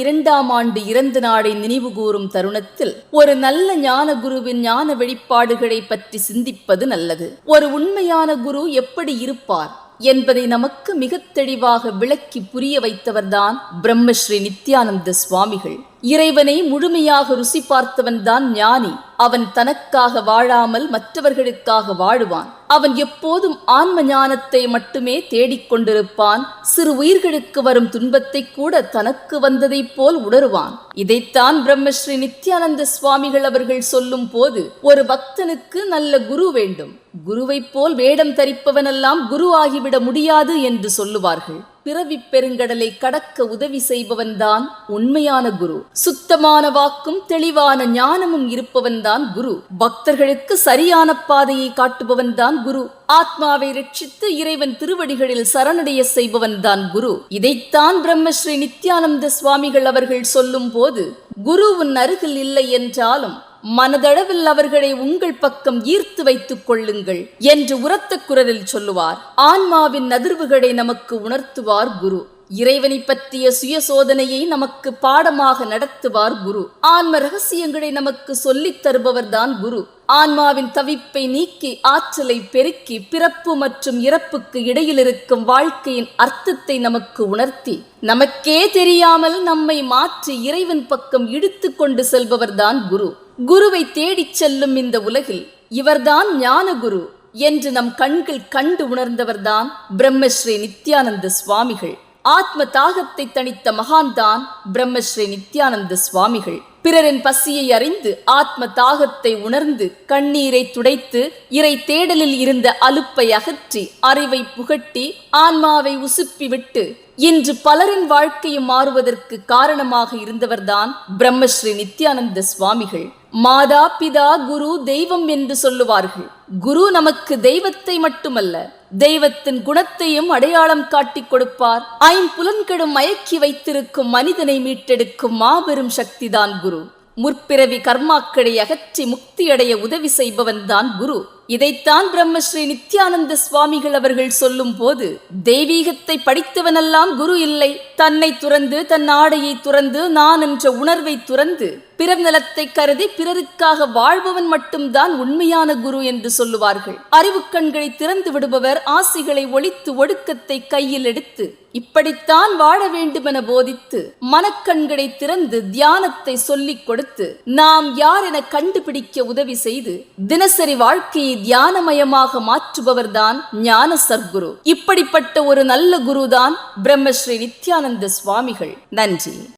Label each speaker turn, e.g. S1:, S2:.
S1: இரண்டாம் ஆண்டு இறந்த நாளை நினைவு கூறும் தருணத்தில் ஒரு நல்ல ஞான குருவின் ஞான வெளிப்பாடுகளை பற்றி சிந்திப்பது நல்லது. ஒரு உண்மையான குரு எப்படி இருப்பார் என்பதை நமக்கு மிகத் தெளிவாக விளக்கி புரிய வைத்தவர்தான் பிரம்மஸ்ரீ நித்யானந்த சுவாமிகள். இறைவனை முழுமையாக ருசி பார்த்தவன்தான் ஞானி. அவன் தனக்காக வாழாமல் மற்றவர்களுக்காக வாழுவான். அவன் எப்போதும் ஆன்ம ஞானத்தை மட்டுமே தேடிக் கொண்டிருப்பான். சிறு உயிர்களுக்கு வரும் துன்பத்தை கூட தனக்கு வந்ததைப் போல் உணருவான். இதைத்தான் பிரம்மஸ்ரீ நித்யானந்த சுவாமிகள் அவர்கள் சொல்லும் போது ஒரு பக்தனுக்கு நல்ல குரு வேண்டும். குருவைப் போல் வேடம் தரிப்பவனெல்லாம் குரு ஆகிவிட முடியாது என்று சொல்லுவார்கள். பிறவிப் பெருங்கடலை கடக்க உதவி செய்பவன்தான் உண்மையான குரு. சுத்தமான வாக்கும் தெளிவான ஞானமும் இருப்பவன்தான் குரு. பக்தர்களுக்கு சரியான பாதையை காட்டுபவன்தான் குரு. ஆத்மாவை ரட்சித்து இறைவன் திருவடிகளில் சரணடைய செய்பவன்தான் குரு. இதைத்தான் பிரம்மஸ்ரீ நித்யானந்த சுவாமிகள் அவர்கள் சொல்லும் போது குரு உன் அருகில் இல்லை என்றாலும் மனதளவில் அவர்களை உங்கள் பக்கம் ஈர்த்து வைத்துக் கொள்ளுங்கள் என்று உரத்த குரலில் சொல்லுவார். ஆன்மாவின் அதிர்வுகளை நமக்கு உணர்த்துவார் குரு. இறைவனை பற்றிய சுய சோதனையை நமக்கு பாடமாக நடத்துவார் குரு. ஆன்ம ரகசியங்களை நமக்கு சொல்லித் தருபவர்தான் குரு. ஆன்மாவின் தவிப்பை நீக்கி ஆற்றலை பெருக்கி பிறப்பு மற்றும் இறப்புக்கு இடையில் இருக்கும் வாழ்க்கையின் அர்த்தத்தை நமக்கு உணர்த்தி நமக்கே தெரியாமல் நம்மை மாற்றி இறைவன் பக்கம் இழுத்து கொண்டு செல்பவர்தான் குரு. குருவை தேடிச் செல்லும் இந்த உலகில் இவர்தான் ஞான குரு என்று நம் கண்கள் கண்டு உணர்ந்தவர்தான் பிரம்மஸ்ரீ நித்யானந்த சுவாமிகள். ஆத்ம தாகத்தை தணித்த மகான்தான் பிரம்மஸ்ரீ நித்யானந்த சுவாமிகள். பிறரின் பசியை அறிந்து ஆத்ம தாகத்தை உணர்ந்து கண்ணீரை துடைத்து இறை தேடலில் இருந்த அலுப்பை அகற்றி அறிவை புகட்டி ஆன்மாவை உசுப்பி விட்டு இன்று பலரின் வாழ்க்கையும் மாறுவதற்கு காரணமாக இருந்தவர்தான் பிரம்மஸ்ரீ நித்யானந்த சுவாமிகள். மாதா பிதா குரு தெய்வம் என்று சொல்லுவார்கள். குரு நமக்கு தெய்வத்தை மட்டுமல்ல தெய்வத்தின் குணத்தையும் அடையாளம் காட்டிக் கொடுப்பார். ஐம்புலன்களும் மயக்கி வைத்திருக்கும் மனிதனை மீட்டெடுக்கும் மாபெரும் சக்திதான் குரு. முற்பிறவி கர்மாக்களை அகற்றி முக்தியடைய உதவி செய்பவன்தான் குரு. இதைத்தான் பிரம்மஸ்ரீ நித்யானந்த சுவாமிகள் அவர்கள் சொல்லும் போது தெய்வீகத்தை படித்தவனெல்லாம் குரு இல்லை. தன்னை துறந்து தன் ஆடையை துறந்து நான் என்ற உணர்வை துறந்து பிறர் நலத்தை கருதி பிறருக்காக வாழ்பவன் மட்டும்தான் உண்மையான குரு என்று சொல்லுவார்கள். அறிவு கண்களை திறந்து விடுபவர் ஆசிகளை ஒழித்து ஒடுக்கத்தை கையில் எடுத்து இப்படித்தான் வாழ வேண்டுமென போதித்து மனக்கண்களை திறந்து தியானத்தை சொல்லிக் கொடுத்து நாம் யார் என கண்டுபிடிக்க உதவி செய்து தினசரி வாழ்க்கையை தியானமயமாக மாற்றுபவர்தான் ஞான சர்க்குரு. இப்படிப்பட்ட ஒரு நல்ல குருதான் பிரம்மஸ்ரீ நித்யானந்த சுவாமிகள். நன்றி.